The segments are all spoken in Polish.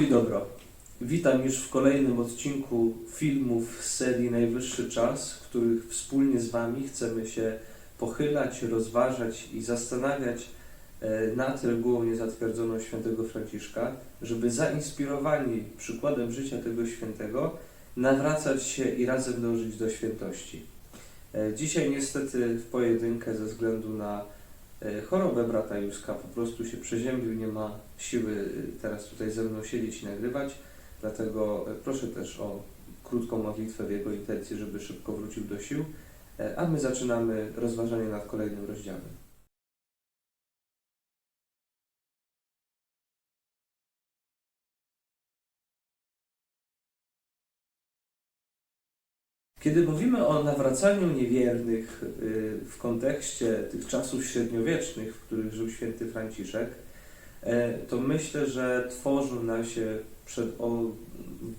Pokój i dobro. Witam już w kolejnym odcinku filmów z serii Najwyższy Czas, w których wspólnie z Wami chcemy się pochylać, rozważać i zastanawiać e, nad regułą niezatwierdzoną świętego Franciszka, żeby zainspirowani przykładem życia tego świętego nawracać się i razem dążyć do świętości. E, Dzisiaj niestety w pojedynkę ze względu na chorobę brata Józka po prostu się przeziębił, nie ma siły e, teraz tutaj ze mną siedzieć i nagrywać, dlatego e, proszę też o krótką modlitwę w jego intencji, żeby szybko wrócił do sił, E, a my zaczynamy rozważanie nad kolejnym rozdziałem. Kiedy mówimy o nawracaniu niewiernych y, w kontekście tych czasów średniowiecznych, w których żył święty Franciszek, e, to myślę, że tworzą nam się przed, o,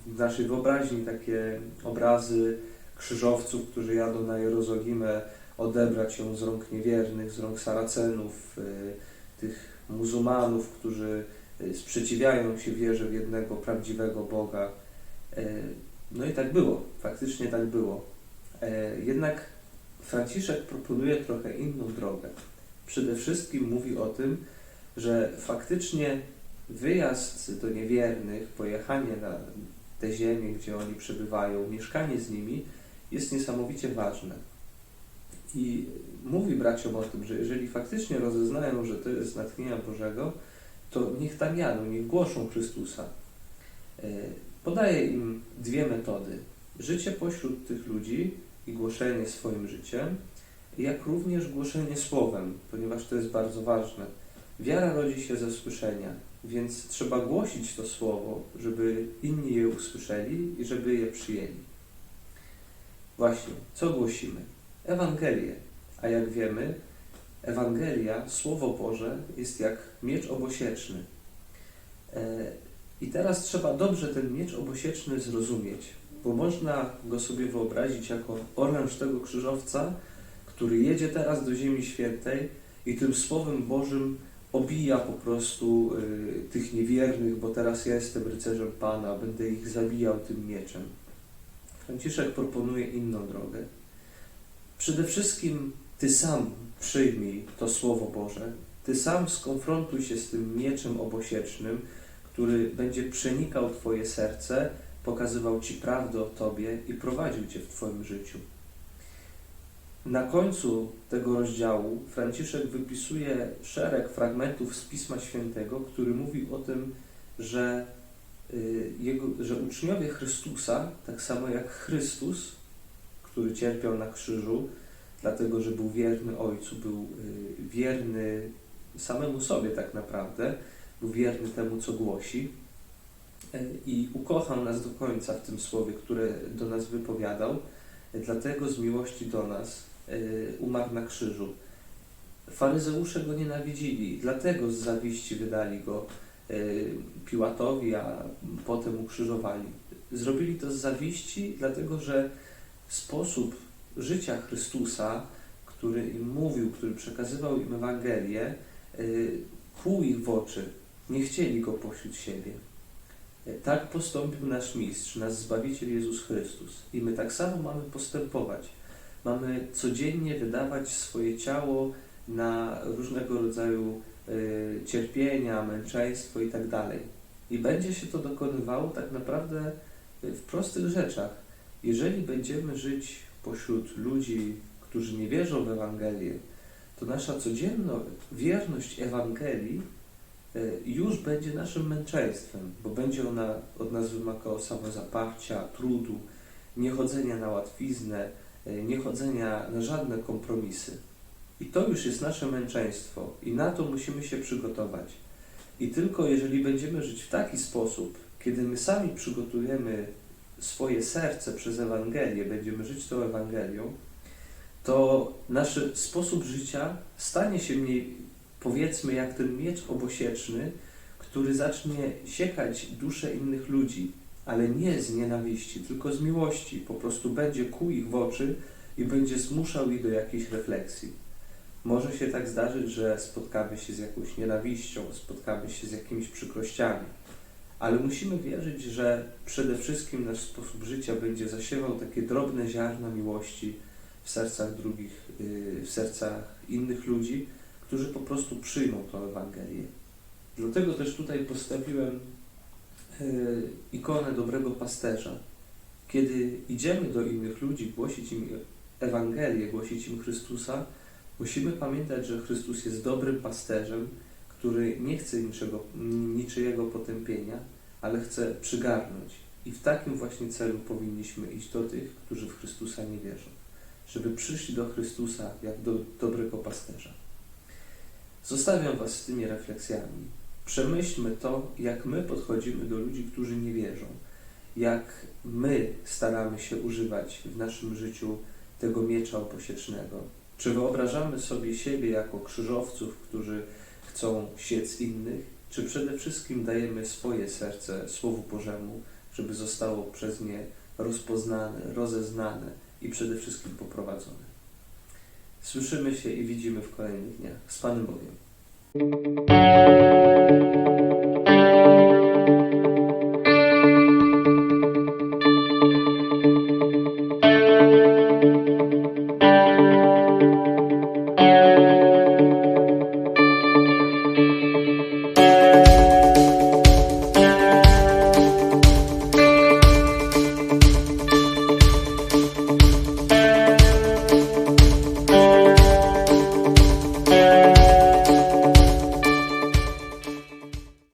w naszej wyobraźni takie obrazy krzyżowców, którzy jadą na Jerozolimę odebrać ją z rąk niewiernych, z rąk Saracenów, y, tych muzułmanów, którzy y, sprzeciwiają się wierze w jednego prawdziwego Boga. E, No i tak było, faktycznie tak było. E, Jednak Franciszek proponuje trochę inną drogę. Przede wszystkim mówi o tym, że faktycznie wyjazd do niewiernych, pojechanie na te ziemię, gdzie oni przebywają, mieszkanie z nimi jest niesamowicie ważne. I mówi braciom o tym, że jeżeli faktycznie rozeznają, że to jest natchnienia Bożego, to niech tam jadą, niech głoszą Chrystusa. Podaje im dwie metody. Życie pośród tych ludzi i głoszenie swoim życiem, jak również głoszenie słowem, ponieważ to jest bardzo ważne. Wiara rodzi się ze słyszenia, więc trzeba głosić to słowo, żeby inni je usłyszeli i żeby je przyjęli. Właśnie, co głosimy? Ewangelię. A jak wiemy, Ewangelia, Słowo Boże, jest jak miecz obosieczny. E, I teraz trzeba dobrze ten miecz obosieczny zrozumieć, bo można go sobie wyobrazić jako oręż tego krzyżowca, który jedzie teraz do Ziemi Świętej i tym Słowem Bożym obija po prostu y, tych niewiernych, bo teraz ja jestem rycerzem Pana, będę ich zabijał tym mieczem. Franciszek proponuje inną drogę. Przede wszystkim Ty sam przyjmij to Słowo Boże, Ty sam skonfrontuj się z tym mieczem obosiecznym, który będzie przenikał Twoje serce, pokazywał Ci prawdę o Tobie i prowadził Cię w Twoim życiu. Na końcu tego rozdziału Franciszek wypisuje szereg fragmentów z Pisma Świętego, który mówi o tym, że, y, jego, że uczniowie Chrystusa, tak samo jak Chrystus, który cierpiał na krzyżu, dlatego że był wierny Ojcu, był y, wierny samemu sobie tak naprawdę, wierny temu, co głosi y, i ukochał nas do końca w tym słowie, które do nas wypowiadał, dlatego z miłości do nas y, umarł na krzyżu. Faryzeusze go nienawidzili, dlatego z zawiści wydali go y, Piłatowi, a potem ukrzyżowali. Zrobili to z zawiści, dlatego że sposób życia Chrystusa, który im mówił, który przekazywał im Ewangelię, kłuł ich w oczy. Nie chcieli go pośród siebie. Y, Tak postąpił nasz mistrz, nasz Zbawiciel Jezus Chrystus. I my tak samo mamy postępować. Mamy codziennie wydawać swoje ciało na różnego rodzaju y, cierpienia, męczeństwo i tak. I będzie się to dokonywało tak naprawdę y, w prostych rzeczach. Jeżeli będziemy żyć pośród ludzi, którzy nie wierzą w Ewangelię, to nasza codzienna wierność Ewangelii już będzie naszym męczeństwem, bo będzie ona od nas wymagała samozaparcia, trudu, niechodzenia na łatwiznę, y, niechodzenia na żadne kompromisy. I to już jest nasze męczeństwo i na to musimy się przygotować. I tylko jeżeli będziemy żyć w taki sposób, kiedy my sami przygotujemy swoje serce przez Ewangelię, będziemy żyć tą Ewangelią, to nasz sposób życia stanie się mniej, powiedzmy, jak ten miecz obosieczny, który zacznie siekać dusze innych ludzi, ale nie z nienawiści, tylko z miłości. Po prostu będzie kłuł ich w oczy i będzie zmuszał ich do jakiejś refleksji. Może się tak zdarzyć, że spotkamy się z jakąś nienawiścią, spotkamy się z jakimiś przykrościami, ale musimy wierzyć, że przede wszystkim nasz sposób życia będzie zasiewał takie drobne ziarna miłości w sercach drugich, yy, w sercach innych ludzi, którzy po prostu przyjmą tą Ewangelię. Dlatego też tutaj postawiłem yy, ikonę dobrego pasterza. Kiedy idziemy do innych ludzi, głosić im Ewangelię, głosić im Chrystusa, musimy pamiętać, że Chrystus jest dobrym pasterzem, który nie chce niczego, niczyjego potępienia, ale chce przygarnąć. I w takim właśnie celu powinniśmy iść do tych, którzy w Chrystusa nie wierzą. Żeby przyszli do Chrystusa jak do dobrego pasterza. Zostawiam Was z tymi refleksjami. Przemyślmy to, jak my podchodzimy do ludzi, którzy nie wierzą. Jak my staramy się używać w naszym życiu tego miecza obosiecznego. Czy wyobrażamy sobie siebie jako krzyżowców, którzy chcą siec innych, czy przede wszystkim dajemy swoje serce Słowu Bożemu, żeby zostało przez nie rozpoznane, rozeznane i przede wszystkim poprowadzone. Słyszymy się i widzimy w kolejnych dniach. Z Panem Bogiem.